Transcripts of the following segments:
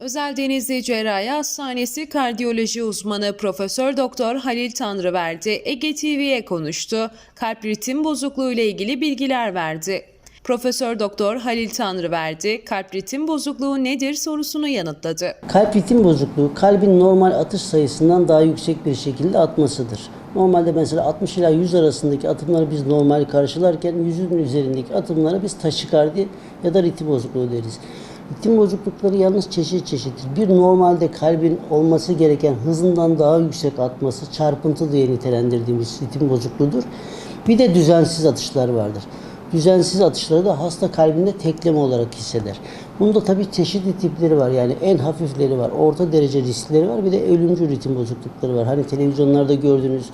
Özel Denizli Cerrahi Hastanesi kardiyoloji uzmanı Profesör Doktor Halil Tanrıverdi Ege TV'ye konuştu. Kalp ritim bozukluğu ile ilgili bilgiler verdi. Profesör Doktor Halil Tanrıverdi kalp ritim bozukluğu nedir sorusunu yanıtladı. Kalp ritim bozukluğu kalbin normal atış sayısından daha yüksek bir şekilde atmasıdır. Normalde mesela 60 ila 100 arasındaki atımları biz normal karşılarken 100'ün üzerindeki atımlara biz taşikardi ya da ritim bozukluğu deriz. Ritim bozuklukları yalnız çeşit çeşittir. Bir normalde kalbin olması gereken hızından daha yüksek atması çarpıntı diye nitelendirdiğimiz ritim bozukluğudur. Bir de düzensiz atışlar vardır. Düzensiz atışları da hasta kalbinde tekleme olarak hisseder. Bunda tabii çeşitli tipleri var. Yani en hafifleri var, orta derece riskleri var. Bir de ölümcül ritim bozuklukları var. Hani televizyonlarda gördüğünüz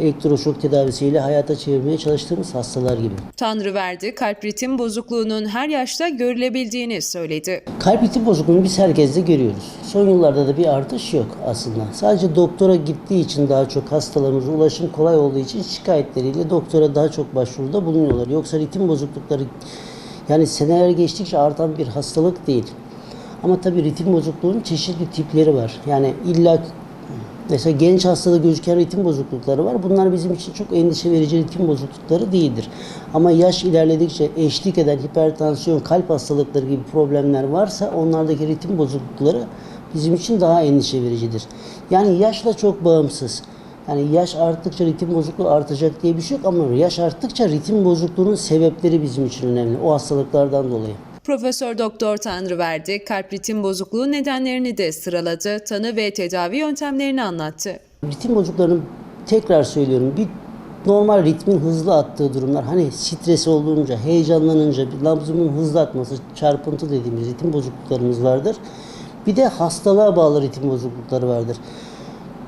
elektroşok tedavisiyle hayata çevirmeye çalıştığımız hastalar gibi. Tanrıverdi kalp ritim bozukluğunun her yaşta görülebildiğini söyledi. Kalp ritim bozukluğunu biz herkeste görüyoruz. Son yıllarda da bir artış yok aslında. Sadece doktora gittiği için daha çok hastalarımıza ulaşım kolay olduğu için şikayetleriyle doktora daha çok başvuruda bulunuyorlar. Yoksa ritim bozuklukları yani seneler geçtikçe artan bir hastalık değil. Ama tabii ritim bozukluğunun çeşitli tipleri var. Yani illa Mesela genç hastada gözüken ritim bozuklukları var. Bunlar bizim için çok endişe verici ritim bozuklukları değildir. Ama yaş ilerledikçe eşlik eden hipertansiyon, kalp hastalıkları gibi problemler varsa onlardaki ritim bozuklukları bizim için daha endişe vericidir. Yani yaşla çok bağımsız. Yani yaş arttıkça ritim bozukluğu artacak diye bir şey yok ama yaş arttıkça ritim bozukluğunun sebepleri bizim için önemli. O hastalıklardan dolayı. Profesör Doktor Tanrıverdi kalp ritim bozukluğu nedenlerini de sıraladı, tanı ve tedavi yöntemlerini anlattı. Ritim bozukluklarının tekrar söylüyorum bir normal ritmin hızlı attığı durumlar hani stres olduğunca, heyecanlanınca, nabzımın hızlı atması, çarpıntı dediğimiz ritim bozukluklarımız vardır. Bir de hastalığa bağlı ritim bozuklukları vardır.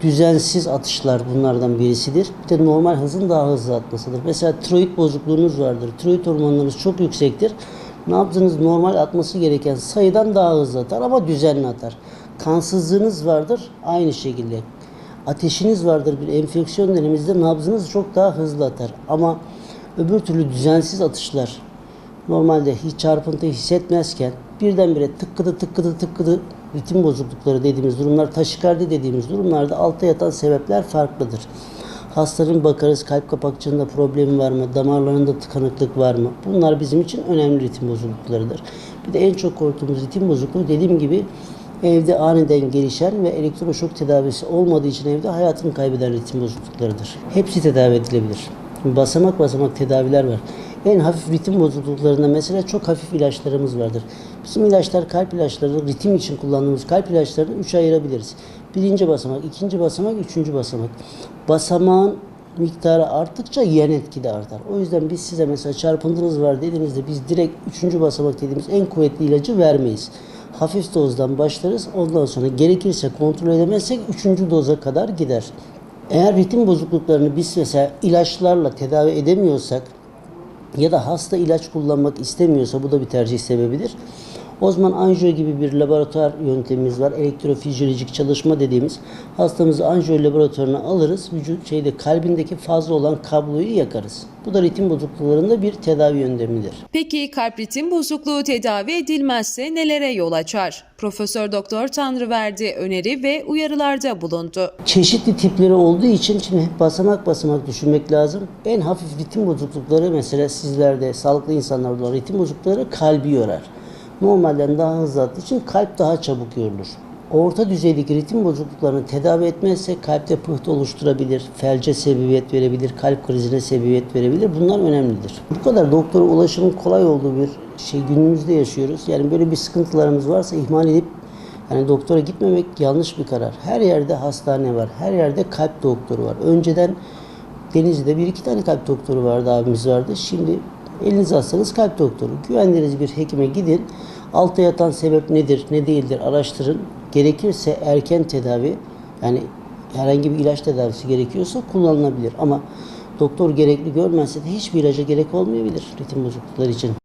Düzensiz atışlar bunlardan birisidir. Bir de normal hızın daha hızlı atmasıdır. Mesela tiroid bozukluğunuz vardır. Tiroid hormonlarınız çok yüksektir. Nabzınız normal atması gereken sayıdan daha hızlı atar ama düzenli atar. Kansızlığınız vardır aynı şekilde. Ateşiniz vardır bir enfeksiyon döneminizde nabzınız çok daha hızlı atar. Ama öbür türlü düzensiz atışlar normalde hiç çarpıntı hissetmezken birdenbire tıkkıdı tıkkıdı tıkkıdı ritim bozuklukları dediğimiz durumlar, taşikardi dediğimiz durumlarda altta yatan sebepler farklıdır. Hastanın bakarız kalp kapakçığında problemi var mı, damarlarında tıkanıklık var mı? Bunlar bizim için önemli ritim bozukluklarıdır. Bir de en çok korktuğumuz ritim bozukluğu dediğim gibi evde aniden gelişen ve elektroşok tedavisi olmadığı için evde hayatını kaybeden ritim bozukluklarıdır. Hepsi tedavi edilebilir. Basamak basamak tedaviler var. En hafif ritim bozukluklarında mesela çok hafif ilaçlarımız vardır. Bizim ilaçlar kalp ilaçları, ritim için kullandığımız kalp ilaçlarını üçe ayırabiliriz. Birinci basamak, ikinci basamak, üçüncü basamak. Basamağın miktarı arttıkça yan etki de artar. O yüzden biz size mesela çarpıntınız var dediğinizde biz direkt üçüncü basamak dediğimiz en kuvvetli ilacı vermeyiz. Hafif dozdan başlarız. Ondan sonra gerekirse kontrol edemezsek üçüncü doza kadar gider. Eğer ritim bozukluklarını biz mesela ilaçlarla tedavi edemiyorsak ya da hasta ilaç kullanmak istemiyorsa bu da bir tercih sebebidir. O zaman anjiyo gibi bir laboratuvar yöntemimiz var. Elektrofizyolojik çalışma dediğimiz hastamızı anjiyo laboratuvarına alırız. Vücut şeyde kalbindeki fazla olan kabloyu yakarız. Bu da ritim bozukluklarında bir tedavi yöntemidir. Peki kalp ritim bozukluğu tedavi edilmezse nelere yol açar? Profesör Doktor Tanrıverdi öneri ve uyarılarda bulundu. çeşitli tipleri olduğu için şimdi basamak basamak düşünmek lazım. En hafif ritim bozuklukları mesela sizlerde sağlıklı insanlarda olan ritim bozuklukları kalbi yorar. Normalden daha hızlı attığı için kalp daha çabuk yorulur. Orta düzeydeki ritim bozukluklarını tedavi etmezse kalpte pıhtı oluşturabilir, felce sebebiyet verebilir, kalp krizine sebebiyet verebilir. Bunlar önemlidir. Bu kadar doktora ulaşımın kolay olduğu bir şey günümüzde yaşıyoruz. Yani böyle bir sıkıntılarımız varsa ihmal edip yani doktora gitmemek yanlış bir karar. Her yerde hastane var. Her yerde kalp doktoru var. Önceden Denizli'de bir iki tane kalp doktoru vardı, abimiz vardı. Şimdi elinize alsanız kalp doktoru. Güvendiğiniz bir hekime gidin. Altta yatan sebep nedir, ne değildir araştırın. Gerekirse erken tedavi, yani herhangi bir ilaç tedavisi gerekiyorsa kullanılabilir. Ama doktor gerekli görmezse de hiçbir ilaca gerek olmayabilir ritim bozuklukları için.